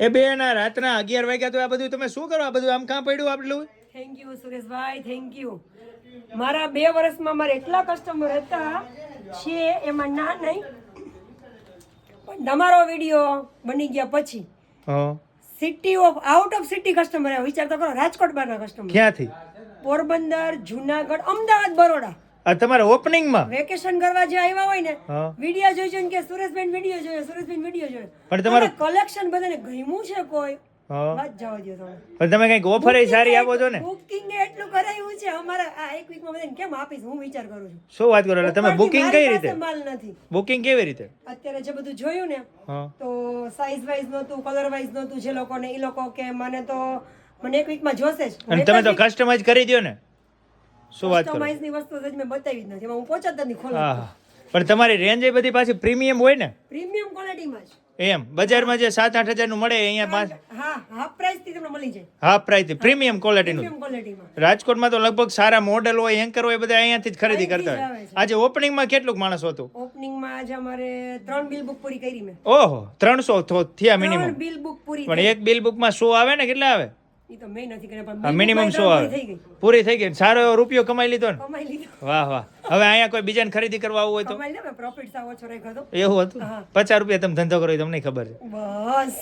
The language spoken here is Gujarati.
એ બે ના રાતના અગિયાર વાગ્યા તો આ બધું તમે શું કરો? આ બધું આમ કાં પડ્યું આટલું thank you Sureshbhai thank you મારા બે વર્ષમાં મારે એટલા કસ્ટમર હતા છે એમાં ના નહીં પણ તમારો વીડિયો બની ગયા પછી. City of out of city customer વિચાર તો કરો રાજકોટ બહારના કસ્ટમર ક્યાંથી? પોરબંદર જુનાગઢ અમદાવાદ બરોડા. આ તમારે ઓપનિંગમાં વેકેશન કરવા જે આવ્યા હોય ને વિડિયો જોઈ જોઈને કે સુરેશબેન વિડિયો જોયો સુરેશબેન વિડિયો જોયો. પણ તમારું કલેક્શન બધાને ગમ્યું છે કોઈ? વાત જવા દો તમે. પણ તમે કંઈક ઓફર સારી આપો છો ને? બુકિંગ એટલું કરાયું છે અમારા આ એક વીકમાં બધાને કેમ આપીશ? હું વિચાર કરું છું. શું વાત કરો એટલે તમે બુકિંગ કઈ રીતે? માલ નથી. બુકિંગ કેવી રીતે? અત્યારે જે બધું જોયું ને તો સાઈઝ વાઇઝ નહોતું કલર વાઇઝ નહોતું જે લોકોને એ લોકો કે મને તો મને એક વીકમાં જોશે જ. અને તમે તો કસ્ટમાઇઝ કરી દો ને. શું વાત કરો? ની વસ્તુ જ મેં બતાવી જ નથી. એમાં હું પહોંચત જ નથી ખોલો પણ તમારી રેન્જ એ બધી પાછી પ્રીમિયમ હોય ને? પ્રીમિયમ ક્વોલિટીમાં જ. એમ. બજારમાં જે સાત આઠ હજારનું મળે અહીંયા પાંચ હા હાફ પ્રાઇસથી તમને મળી જાય. હાફ પ્રાઇસ પ્રીમિયમ ક્વોલિટીનું પ્રીમિયમ ક્વોલિટીમાં રાજકોટમાં તો લગભગ સારા મોડેલ હોય એન્કર હોય બધા અહીંયાથી જ ખરીદી કરતા હોય. આજે ઓપનિંગમાં કેટલું માણસ હતું? ઓપનિંગમાં આજે અમારે ત્રણ બિલ બુક પૂરી કરી મેં. ઓહો ત્રણસો થયા મિનિમમ બિલ બુક પૂરી પણ એક બિલ બુકમાં સો આવે ને કેટલા આવે? મિનિમમ શું સો પૂરી થઈ આવે ગઈ. પૂરી થઈ ગઈ? સારો એવો રૂપિયો કમાઈ લીધો ને? કમાઈ લીધો. વાહ વાહ. હવે અહીંયા કોઈ બીજાને ખરીદી કરવા આવવું હોય તો? એવું હતું? પચાસ રૂપિયા તમે ધંધો કરો તમને ખબર છે. બસ.